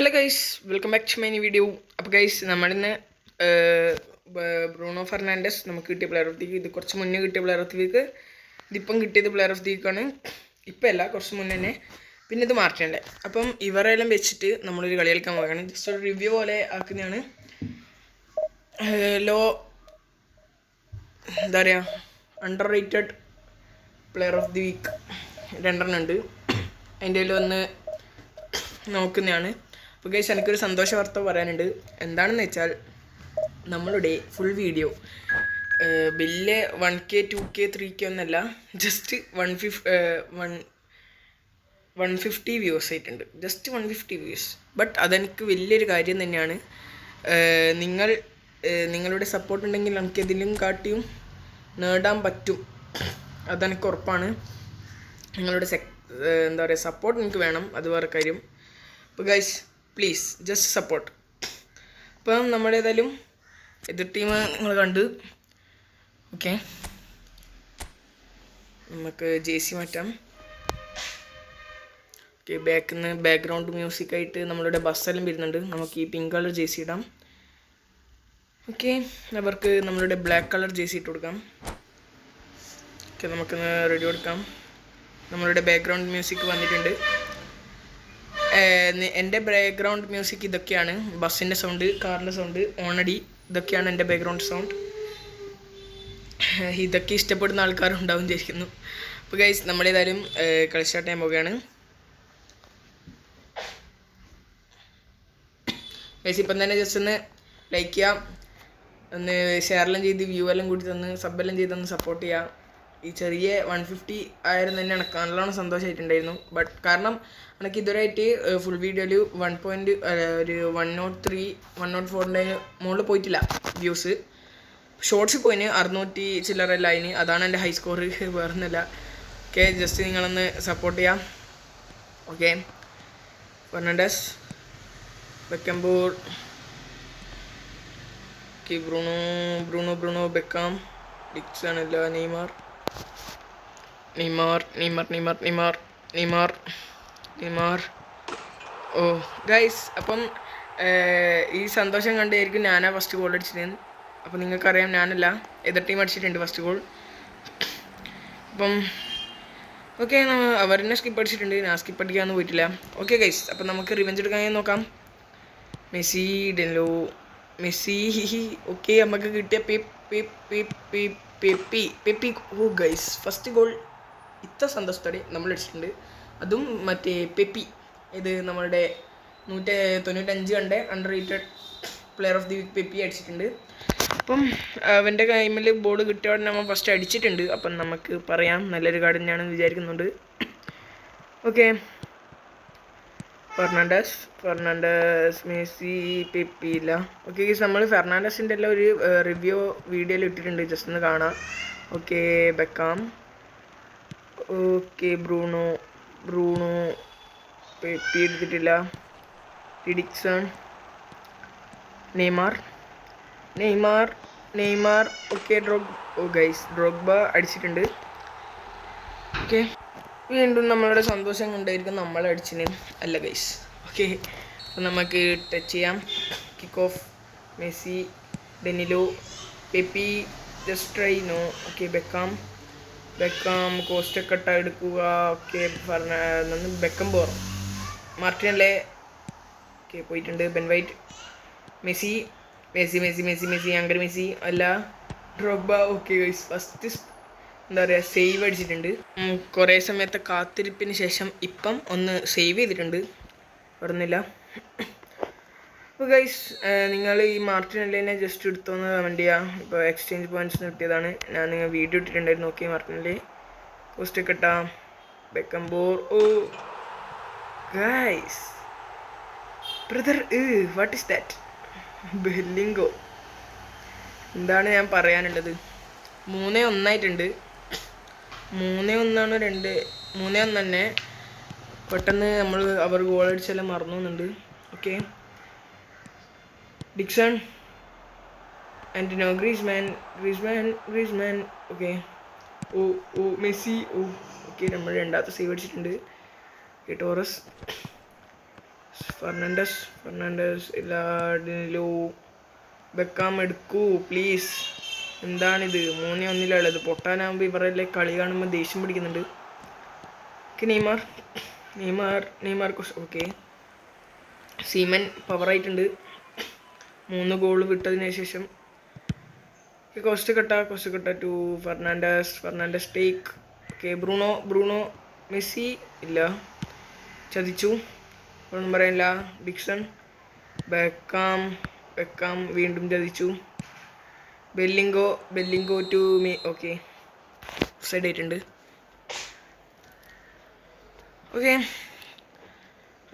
Hello guys welcome back to my video അപ്പോൾ guys നമ്മളിന്ന് Bruno Fernandes നമുക്ക് കിട്ടിയ പ്ലെയർ ഓഫ് ദി ഇത് കുറച്ച് മുന്നേ കിട്ടിയ പ്ലെയർ ഓഫ് ദി വീക്ക് ഇതിപ്പം കിട്ടിയത് പ്ലെയർ ഓഫ് ദി വീക്കാണ് ഇപ്പം അല്ല കുറച്ച് മുന്നേ തന്നെ. പിന്നെ ഇത് മാറ്റേണ്ടേ അപ്പം ഇവരെല്ലാം വെച്ചിട്ട് നമ്മളൊരു കളി കളിക്കാൻ പോവുകയാണ്. ജസ്റ്റ് ഒരു റിവ്യൂ പോലെ ആക്കുന്നതാണ്. ലോ എന്താ പറയുക underrated player of the week രണ്ടെണ്ണം ഉണ്ട്. അതിന്റെ ഒന്ന് നോക്കുന്നതാണ്. അപ്പോൾ ഗൈസ് എനിക്കൊരു സന്തോഷ വാർത്ത പറയാനുണ്ട്. എന്താണെന്ന് വെച്ചാൽ നമ്മളുടെ ഫുൾ വീഡിയോ വലിയ one K two K three K ഒന്നല്ല just one fif one one fifty views ആയിട്ടുണ്ട്. Just one fifty views but അതെനിക്ക് വലിയൊരു കാര്യം തന്നെയാണ്. നിങ്ങൾ നിങ്ങളുടെ സപ്പോർട്ട് ഉണ്ടെങ്കിൽ നമുക്ക് ഇതിലും കാട്ടിയും നേടാൻ പറ്റും. അതെനിക്ക് ഉറപ്പാണ്. നിങ്ങളുടെ എന്താ പറയുക സപ്പോർട്ട് എനിക്ക് വേണം. അത് വേറെ കാര്യം. അപ്പോൾ ഗൈസ് പ്ലീസ് ജസ്റ്റ് സപ്പോർട്ട് അപ്പം ഏതായാലും എതിർ ടീം നിങ്ങൾ കണ്ട്. ഓക്കെ നമുക്ക് ജെ സി മാറ്റാം. ഓക്കെ ബാക്കിൽ നിന്ന് ബാക്ക്ഗ്രൗണ്ട് മ്യൂസിക് ആയിട്ട് നമ്മളുടെ ബസ്സെല്ലാം വരുന്നുണ്ട്. നമുക്ക് ഈ പിങ്ക് കളർ ജെ സി ഇടാം. ഓക്കെ അവർക്ക് നമ്മളുടെ ബ്ലാക്ക് കളർ ജെ സി ഇട്ട് കൊടുക്കാം. ഓക്കെ നമുക്കൊന്ന് റെഡി കൊടുക്കാം. നമ്മളുടെ ബാക്ക്ഗ്രൗണ്ട് മ്യൂസിക് വന്നിട്ടുണ്ട്. എന്റെ ബാക്ക്ഗ്രൗണ്ട് മ്യൂസിക് ഇതൊക്കെയാണ്. ബസ്സിന്റെ സൗണ്ട് കാറിന്റെ സൗണ്ട് ഓണടി ഇതൊക്കെയാണ് എന്റെ ബാക്ക്ഗ്രൗണ്ട് സൗണ്ട് ഇതൊക്കെ ഇഷ്ടപ്പെടുന്ന ആൾക്കാരുണ്ടാവും വിചാരിക്കുന്നു. അപ്പോൾ ഗൈസ് നമ്മളേതായാലും കളി ചെയ്യാൻ പോവുകയാണ്. ഗൈസ് ഇപ്പം തന്നെ ജസ്റ്റ് ഒന്ന് ലൈക്ക് ചെയ്യാം. ഒന്ന് ഷെയറെല്ലാം ചെയ്ത് വ്യൂ എല്ലാം കൂടി തന്ന് സബെല്ലാം ചെയ്ത് ഒന്ന് സപ്പോർട്ട് ചെയ്യാം. ഈ ചെറിയ വൺ ഫിഫ്റ്റി ആയിരുന്നു തന്നെ എനിക്ക് നല്ലോണം സന്തോഷമായിട്ടുണ്ടായിരുന്നു ബട്ട് കാരണം എനിക്ക് ഇതുവരെയായിട്ട് ഫുൾ വീഡിയോയിൽ വൺ പോയിന്റ് ഒരു one nought three one nought ഫോറിന്റെ മുകളിൽ പോയിട്ടില്ല വ്യൂസ് ഷോർട്സ് പോയിന് അറുന്നൂറ്റി ചില്ലറ ലൈന് അതാണ് എന്റെ ഹൈ സ്കോർ വേറൊന്നുമില്ല. ഓക്കെ ജസ്റ്റ് നിങ്ങളൊന്ന് സപ്പോർട്ട് ചെയ്യാം. Okay Fernandes Beckenbauer Bruno Bruno Bruno Beckham Dixon അല്ല Neymar. Neymar Neymar, Neymar, Neymar, Neymar, Neymar. Oh guys അപ്പം ഈ സന്തോഷം കണ്ടായിരിക്കും ഞാനാ ഫസ്റ്റ് ഗോൾ അടിച്ചിരുന്നത് അപ്പം നിങ്ങൾക്കറിയാം ഞാനല്ല എതിർ ടീം അടിച്ചിട്ടുണ്ട് ഫസ്റ്റ് ഗോൾ അപ്പം ഓക്കെ അവരെന്നെ സ്കിപ്പ് അടിച്ചിട്ടുണ്ട്. ഞാൻ സ്കിപ്പ് അടിക്കാമെന്ന് പോയിട്ടില്ല. ഓക്കെ ഗൈസ് അപ്പം നമുക്ക് റിവെഞ്ച് എടുക്കാൻ നോക്കാം. മെസ്സി ഡെല്ലോ മെസ്സി ഓക്കെ നമുക്ക് കിട്ടിയ P P P P Pepe Pepe oh guys first goal ഇത്ര സന്തോഷത്തോടെ നമ്മൾ അടിച്ചിട്ടുണ്ട്. അതും മറ്റേ പെപ്പി ഇത് നമ്മളുടെ നൂറ്റി തൊണ്ണൂറ്റഞ്ച് കണ്ട് underrated player of the week Pepe അടിച്ചിട്ടുണ്ട്. അപ്പം അവന്റെ കൈമിൽ ബോൾ കിട്ടിയ ഉടനെ നമ്മൾ ഫസ്റ്റ് അടിച്ചിട്ടുണ്ട്. അപ്പം നമുക്ക് പറയാം. നല്ലൊരു കാർഡ് തന്നെയാണെന്ന് വിചാരിക്കുന്നുണ്ട്. ഓക്കെ ഫെർണാണ്ടസ് ഫെർണാണ്ടസ് മെസ്സി പെപ്പിയില്ല ഓക്കെ ഓക്കെ നമ്മൾ ഫെർണാണ്ടസിന്റെ എല്ലാം ഒരു റിവ്യൂ വീഡിയോയിൽ ഇട്ടിട്ടുണ്ട്. ജസ്റ്റ് ഒന്ന് കാണാം. Okay Beckham. Okay Bruno Bruno Pepe എടുത്തിട്ടില്ല. Dixon Neymar Neymar Neymar okay ഡ്രോഗ് ഓ ഗൈസ് ഡ്രോഗ്ബ അടിച്ചിട്ടുണ്ട്. ഓക്കെ വീണ്ടും നമ്മളുടെ സന്തോഷം കൊണ്ടായിരിക്കും നമ്മൾ അടിച്ചിന്. അല്ല ഗൈസ് ഓക്കെ അപ്പം നമുക്ക് ടച്ച് ചെയ്യാം. Kick off Messi Danilo Pepe just okay Beckham. Beckham Costacurta എടുക്കുക. ഓക്കെ പറഞ്ഞ ബെക്കം പോറും മാർട്ടിനല്ലേ ഓക്കെ പോയിട്ടുണ്ട്. Ben White Messi Messi Messi Messi Messi anger Messi അല്ല ഡ്രോബ ഓക്കെ ഗൈസ് ഫസ്റ്റ് എന്താ പറയുക സേവ് അടിച്ചിട്ടുണ്ട്. കുറേ സമയത്തെ കാത്തിരിപ്പിന് ശേഷം ഇപ്പം ഒന്ന് സേവ് ചെയ്തിട്ടുണ്ട്. പറഞ്ഞില്ല അപ്പോൾ ഗൈസ് നിങ്ങൾ ഈ മാർട്ടിൻ അല്ലേനെ ജസ്റ്റ് എടുത്തോന്ന് കമന്റ് ചെയ്യുക ഇപ്പോൾ എക്സ്ചേഞ്ച് പോയിന്റ്സ് കിട്ടിയതാണ് ഞാൻ നിങ്ങൾ വീഡിയോ ഇട്ടിട്ടുണ്ടായിരുന്നു. മാർട്ടിൻ അല്ലേ? പോസ്റ്റ് കിട്ടാം Beckenbauer oh guys brother what is that Bellingham എന്താണ് ഞാൻ പറയാനുള്ളത്? മൂന്നേ ഒന്നായിട്ടുണ്ട്. മൂന്നേ ഒന്നാണ് രണ്ട് മൂന്നേ ഒന്ന് തന്നെ. പെട്ടെന്ന് നമ്മൾ അവർ ഗോൾ അടിച്ചെല്ലാം മറന്നു പോകുന്നുണ്ട് okay Dixon. Antoine Griezmann Griezmann Griezmann okay oh oh Messi. Oh okay നമ്മൾ രണ്ടാമത്തെ സേവ് അടിച്ചിട്ടുണ്ട്. ടോറസ് ഫെർണാണ്ടസ് ഫെർണാണ്ടസ് എല്ലാടിലോ ബെക്കാം എടുക്കൂ പ്ലീസ് എന്താണിത്? മൂന്നേ ഒന്നിലുള്ളത് പൊട്ടാനാകുമ്പോൾ ഇവരെല്ലാം കളി കാണുമ്പോൾ ദേഷ്യം പിടിക്കുന്നുണ്ട്. Okay Neymar. Neymar Neymar okay. Seaman പവറായിട്ടുണ്ട്. മൂന്ന് ഗോൾ വിട്ടതിന് ശേഷം Costacurta Costacurta. To Fernandes Fernandes take okay Bruno Bruno Messi ഇല്ല. ചതിച്ചു. ഒന്നും പറയാനില്ല. ഡിക്സൺ ബെക്കാം ബെക്കാം വീണ്ടും ചതിച്ചു. Bellingham Bellingham to me okay. Side ആയിട്ടുണ്ട്. ഓക്കെ.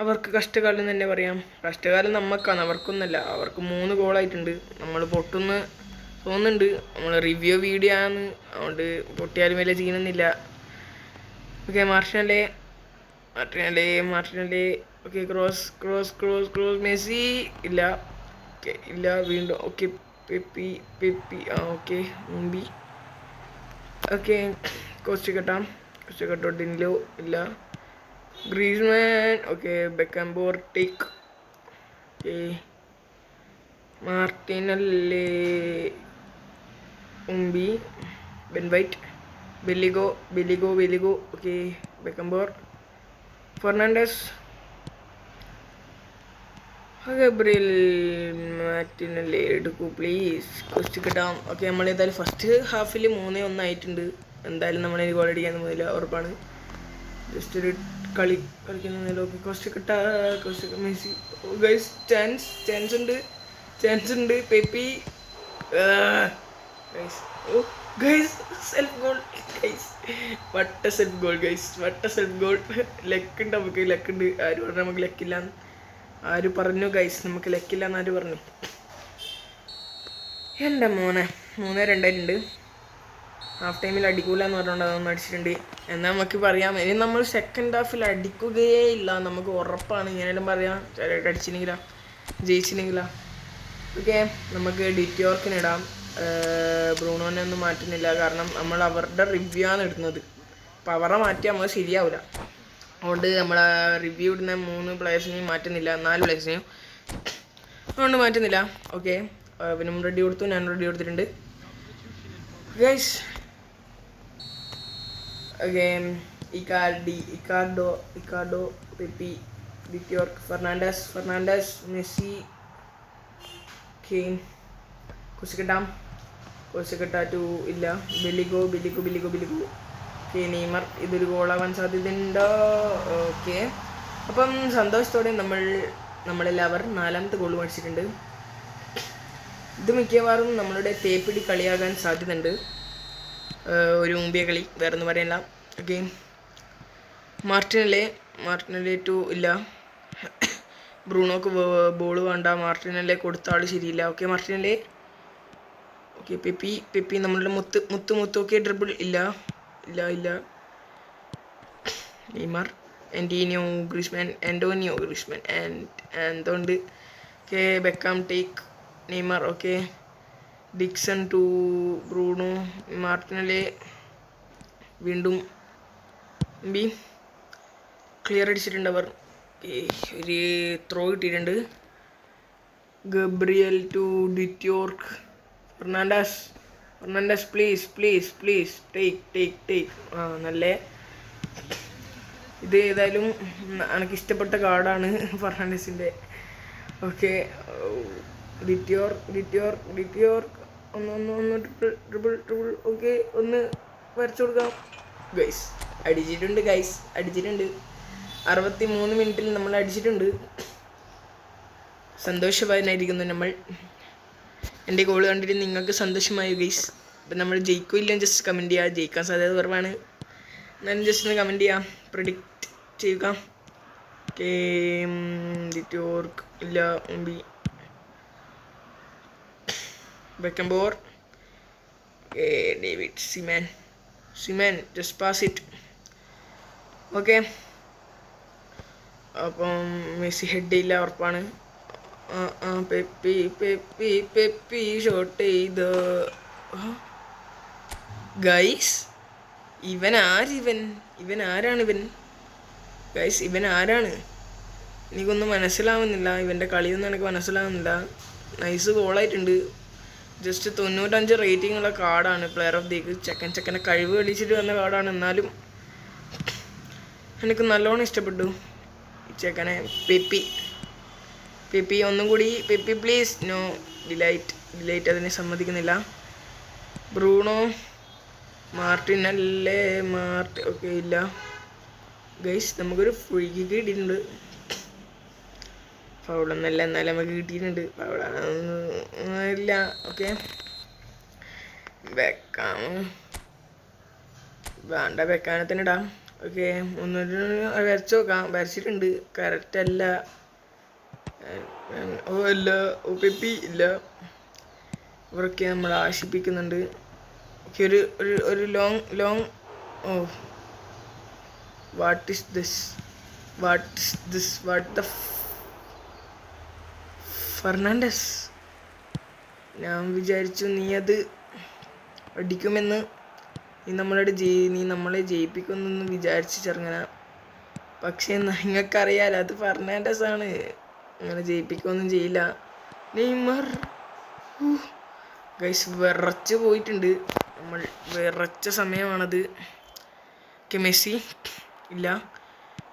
അവർക്ക് കഷ്ടകാലം തന്നെ പറയാം. കഷ്ടകാലം നമുക്കാണ് അവർക്കൊന്നല്ല. അവർക്ക് മൂന്ന് ഗോളായിട്ടുണ്ട് നമ്മൾ പൊട്ടുന്ന തോന്നുന്നുണ്ട്. നമ്മൾ റിവ്യൂ വീഡിയോ ആണ്. അതുകൊണ്ട് പൊട്ടിയാലും വലിയ ചെയ്യണമെന്നില്ല okay Martinelli Martinelli? Martinelli? Okay cross cross cross cross. Messi ഇല്ല. ഓക്കെ ഇല്ല. വീണ്ടും ഓക്കെ. പെപ്പി പെപ്പി ആ ഓക്കെ മുമ്പി okay Costacurta. Costacurta Danilo ഇല്ല. Griezmann okay Beckenbauer take okay Martinelli ഉമ്പി Ben White Bellingham Bellingham Bellingham okay Beckenbauer Fernandes Gabriel Martinelli എടുക്കൂ please കൊസ്റ്റ് കിട്ടാം. Okay നമ്മൾ ഏതായാലും ഫസ്റ്റ് ഹാഫിൽ മൂന്നേ ഒന്നായിട്ടുണ്ട്. എന്തായാലും നമ്മൾ ഗോൾ അടിക്കാൻ പോയില്ല ഉറപ്പാണ്. ജസ്റ്റ് ഒരു കളി കളിക്കുന്ന okay Costacurta കൊസ്റ്റ് Messi guys chance chance ഉണ്ട്. ചാൻസ് ഉണ്ട്. Pepe guys oh guys self goal guys വട്ട സെൽഫ് ഗോൾ ഗൈസ് വട്ട സെൽഫ് ഗോൾ ലെക്കുണ്ട് നമുക്ക് ലെക്കുണ്ട് ആര് പറഞ്ഞാൽ നമുക്ക് ലെക്കില്ലാന്ന് ആര് പറഞ്ഞു ഗൈസ് നമുക്ക് ലക്കില്ല എന്ന് ആര് പറഞ്ഞു? എന്റെ മോനെ മൂന്ന് രണ്ടായിട്ടുണ്ട് ഹാഫ് ടൈമിൽ അടിക്കൂല എന്ന് പറഞ്ഞുകൊണ്ട് അതൊന്നും അടിച്ചിട്ടുണ്ട്. എന്നാൽ നമുക്ക് പറയാം. ഇനി നമ്മൾ സെക്കൻഡ് ഹാഫിൽ അടിക്കുകയേ ഇല്ല. നമുക്ക് ഉറപ്പാണ്. ഇങ്ങനെയും പറയാം. അടിച്ചില്ലെങ്കിലാ ജയിച്ചില്ലെങ്കിലാ. ഓക്കെ നമുക്ക് ഡിറ്റോർക്കിന് ഇടാം. ബ്രൂണോനെ ഒന്നും മാറ്റുന്നില്ല. കാരണം നമ്മൾ അവരുടെ റിവ്യൂ ആണ് ഇടുന്നത്. അപ്പോൾ അവരെ മാറ്റി നമ്മൾ ശരിയാവില്ല അതുകൊണ്ട് നമ്മൾ റിവ്യൂ ഇടുന്ന മൂന്ന് പ്ലേയേഴ്സിനെയും മാറ്റുന്നില്ല നാല് പ്ലേയേഴ്സിനെയും അതുകൊണ്ട് മാറ്റുന്നില്ല. ഓക്കെ പിന്നെ റെഡി കൊടുത്തു ഞാൻ റെഡി കൊടുത്തിട്ടുണ്ട്. Okay Icardi Icardi Icardi Pepe Dwight Yorke Fernandes Fernandes Messi Kane കുസിക്കിട്ട ടു ഇല്ല ബില്ലിഗോ ബില്ലിഗോ ബില്ലിഗോ ബില്ലിഗോ നെയ്മർ ഇതൊരു ഗോളാവാൻ സാധ്യതയുണ്ടോ? ഓക്കെ. അപ്പം സന്തോഷത്തോടെ നമ്മൾ നമ്മളെല്ലാവരും നാലാമത്തെ ഗോൾ മേടിച്ചിട്ടുണ്ട്. ഇത് മിക്കവാറും നമ്മളുടെ തേപ്പിടി കളിയാകാൻ സാധ്യതയുണ്ട്. ഒരു മുമ്പിയ കളി വേറെ ഒന്നും പറയാനില്ല ഓക്കെ മാർട്ടിനല്ലേ? മാർട്ടിനല്ലേ ടു ഇല്ല. ബ്രൂണോക്ക് ബോൾ വേണ്ട. മാർട്ടിനല്ലേ കൊടുത്ത ആൾ ശരിയില്ല. ഓക്കെ മാർട്ടിനല്ലേ? ഓക്കെ പെപ്പി പെപ്പി നമ്മളുടെ മുത്ത് മുത്ത് മുത്തൊക്കെ ഡ്രിബിൾ ഇല്ല. ഇല്ല ഇല്ല Neymar Antoine Griezmann Antoine Griezmann and എന്തുകൊണ്ട് K Beckham take Neymar okay. Dixon to Bruno Martinelli വീണ്ടും ബി. ക്ലിയർ അടിച്ചിട്ടുണ്ട് അവർ. ഒരു ത്രോ കിട്ടിയിട്ടുണ്ട്. Gabriel to Dwight Yorke Fernandes. Fernandes please please please take take take ആ നല്ല? ഇത് ഏതായാലും എനിക്ക് ഇഷ്ടപ്പെട്ട കാർഡാണ് ഫെർണാണ്ടസിന്റെ ഓക്കെ. ഡിറ്റിയോർ ഡിറ്റിയോർ ഡിറ്റിയോർ ഒന്ന് ഒന്ന് ഒന്ന് ട്രിപ്പിൾ ട്രിപ്പിൾ ട്രിപ്പിൾ ഓക്കെ. ഒന്ന് വരച്ചു കൊടുക്കാം. ഗൈസ് അടിച്ചിട്ടുണ്ട് ഗൈസ് അടിച്ചിട്ടുണ്ട്. അറുപത്തി മൂന്ന് മിനിറ്റിൽ നമ്മൾ അടിച്ചിട്ടുണ്ട്. സന്തോഷവാനായിരിക്കുന്നു നമ്മൾ. എന്റെ ഗോൾ കണ്ടിട്ട് നിങ്ങൾക്ക് സന്തോഷമായി ഗൈസ് അപ്പം നമ്മൾ ജയിക്കോ ഇല്ല ജസ്റ്റ് കമന്റ് ചെയ്യുക ജയിക്കാൻ സാധ്യത കുറവാണ്. എന്നാലും ജസ്റ്റ് ഒന്ന് കമന്റ് ചെയ്യാം. പ്രൊഡിക്റ്റ് ചെയ്യുക. ഡിറ്റോർക്ക് ഇല്ല ഉമ്പി Beckenbauer David Seaman Seaman just pass it okay അപ്പം മെസ്സി ഹെഡ് ഇല്ല ഉറപ്പാണ്. പെപ്പി പെപ്പി പെപ്പി ഷോട്ട് ചെയ്ത്. ഗൈസ് ഇവൻ ആരിവൻ? ഇവൻ ആരാണ് ഇവൻ ഗൈസ് ഇവൻ ആരാണ്? എനിക്കൊന്നും മനസ്സിലാവുന്നില്ല. ഇവന്റെ കളിയൊന്നും എനിക്ക് മനസ്സിലാവുന്നില്ല. നൈസ് ഗോളായിട്ടുണ്ട് ജസ്റ്റ് തൊണ്ണൂറ്റഞ്ച് റേറ്റിംഗ് ഉള്ള കാർഡാണ് പ്ലെയർ ഓഫ് ദി ചെക്കൻ ചെക്കനെ കഴിവ് കളിച്ചിട്ട് വന്ന കാർഡാണ് എന്നാലും എനിക്ക് നല്ലോണം ഇഷ്ടപ്പെട്ടു. ചെക്കനെ പെപ്പി. പെപ്പി ഒന്നും കൂടി Pepe please no de Ligt de Ligt അതിനെ സമ്മതിക്കുന്നില്ല. ബ്രൂണോ? മാർട്ടിൻ അല്ലേ? മാർട്ടി ഓക്കെ ഇല്ല. ഗൈസ് നമുക്കൊരു ഫ്രീ കിട്ടിയിട്ടുണ്ട്. ഫൗളൊന്നല്ല എന്നാലും നമുക്ക് കിട്ടിയിട്ടുണ്ട്. ഫൗളാണ് ഇല്ല. ഓക്കെ വെക്കാം. വേണ്ട വെക്കാനെ തന്നെ ഇടാം ഓക്കെ ഒന്നൊരു വരച്ച് നോക്കാം. വരച്ചിട്ടുണ്ട്. കറക്റ്റ് അല്ല. ഓ പെപ്പി ഇല്ല. ഇവരൊക്കെ നമ്മളെ ആശിപ്പിക്കുന്നുണ്ട്. ഓക്കെ ഒരു ഒരു ഒരു long long oh what is this what is this what the Fernandes ഞാൻ വിചാരിച്ചു നീ അത് അടിക്കുമെന്ന് നീ നമ്മളോട് ജയി നീ നമ്മളെ ജയിപ്പിക്കുമെന്ന് വിചാരിച്ചു ചെറുങ്ങനെ. പക്ഷേ നിങ്ങൾക്കറിയാലോ അത് ഫെർണാണ്ടസ് ആണ്. അങ്ങനെ ജയിപ്പിക്കുകയൊന്നും ചെയ്യില്ല. നെയ്മർ. ഗൈസ് വിറച്ച് പോയിട്ടുണ്ട്. നമ്മൾ വിറച്ച സമയമാണത്. Okay Messi. ഇല്ല.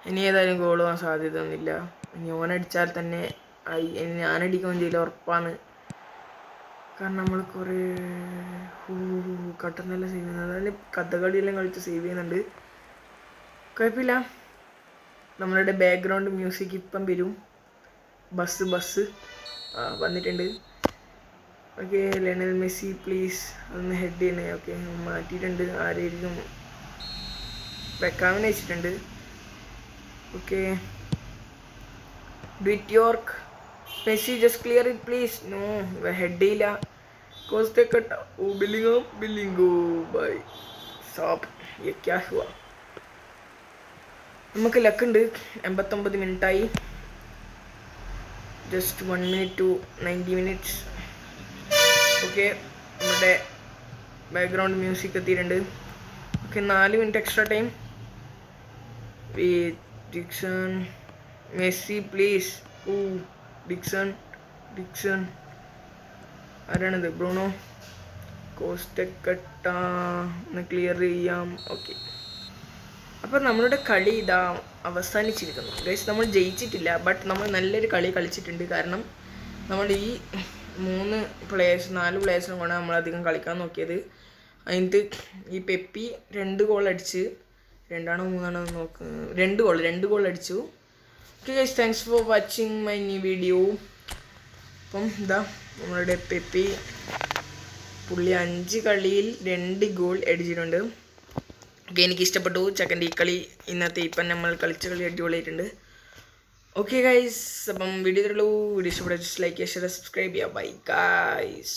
ഇനി ഏതായാലും ഗോൾ പോകാൻ സാധ്യത ഒന്നുമില്ല ഇനി ഓനടിച്ചാൽ തന്നെ ആയി. ഇനി ഞാനടിക്കുകയും ചെയ്യില്ല ഉറപ്പാണ്. കാരണം നമ്മൾ കുറേ കട്ടറിനെല്ലാം സേവ് ചെയ്യുന്നത്. അതിൽ കഥകളിയെല്ലാം കളിച്ച് സേവ് ചെയ്യുന്നുണ്ട്. കുഴപ്പമില്ല. നമ്മളുടെ ബാക്ക്ഗ്രൗണ്ട് മ്യൂസിക് ഇപ്പം വരും. Bus bus. വന്നിട്ടുണ്ട്. ഓക്കെ ലെനൽ മെസ്സി പ്ലീസ് ഒന്ന് ഹെഡ് ചെയ്യണേ. ഓക്കെ മാറ്റിയിട്ടുണ്ട്. ആരെയും വെക്കാമെന്ന് വെച്ചിട്ടുണ്ട്. Okay. Dwight Yorke Messi just clear it please no head ചെയ്യില്ല. കോസ്റ്റെ കട്ട ഓ ബില്ലിംഗോ ബില്ലിംഗോ ബൈ സാപ്പ് ക്യാ ഹുവാ? നമുക്ക് ലക്കുണ്ട് എൺപത്തൊമ്പത് മിനിറ്റായി just one minute to ninety minutes okay നമ്മുടെ ബാക്ക്ഗ്രൗണ്ട് മ്യൂസിക് എത്തിയിട്ടുണ്ട്. ഓക്കെ നാല് minute extra time Dixon Messi please oh Dixon Dixon ആരാണിത്? Bruno Costacurta. ഒന്ന് ക്ലിയർ ചെയ്യാം. ഓക്കെ അപ്പം നമ്മളുടെ കളി ഇതാ. അവസാനിച്ചിരിക്കുന്നു. ഗൈസ് നമ്മൾ ജയിച്ചിട്ടില്ല ബട്ട് നമ്മൾ നല്ലൊരു കളി കളിച്ചിട്ടുണ്ട്. കാരണം നമ്മൾ ഈ മൂന്ന് പ്ലേയേഴ്സ് നാല് പ്ലേയേഴ്സിനും കൂടെ നമ്മളധികം കളിക്കാൻ നോക്കിയത്. അതിനകത്ത് ഈ പെപ്പി രണ്ട് ഗോൾ അടിച്ച് രണ്ടാണോ മൂന്നാണോ നോക്ക് രണ്ട് ഗോൾ രണ്ട് ഗോൾ അടിച്ചു. Okay guys thanks for watching my new video അപ്പം ഇതാ നമ്മളുടെ പെപ്പി പുള്ളി അഞ്ച് കളിയിൽ രണ്ട് ഗോൾ അടിച്ചിട്ടുണ്ട്. ഓക്കെ എനിക്ക് ഇഷ്ടപ്പെട്ടു ചെക്കന്റെ ഈ കളി ഇന്നത്തെ ഇപ്പം നമ്മൾ കളിച്ച കളി അടിപൊളിയായിട്ടുണ്ട്. ഓക്കെ ഗൈസ് അപ്പം വീഡിയോ തരുള്ളൂ വീഡിയോ ഇഷ്ടപ്പെട്ട ലൈക്ക് ചെയ്യുക സബ്സ്ക്രൈബ് ചെയ്യുക ബൈ ഗൈസ്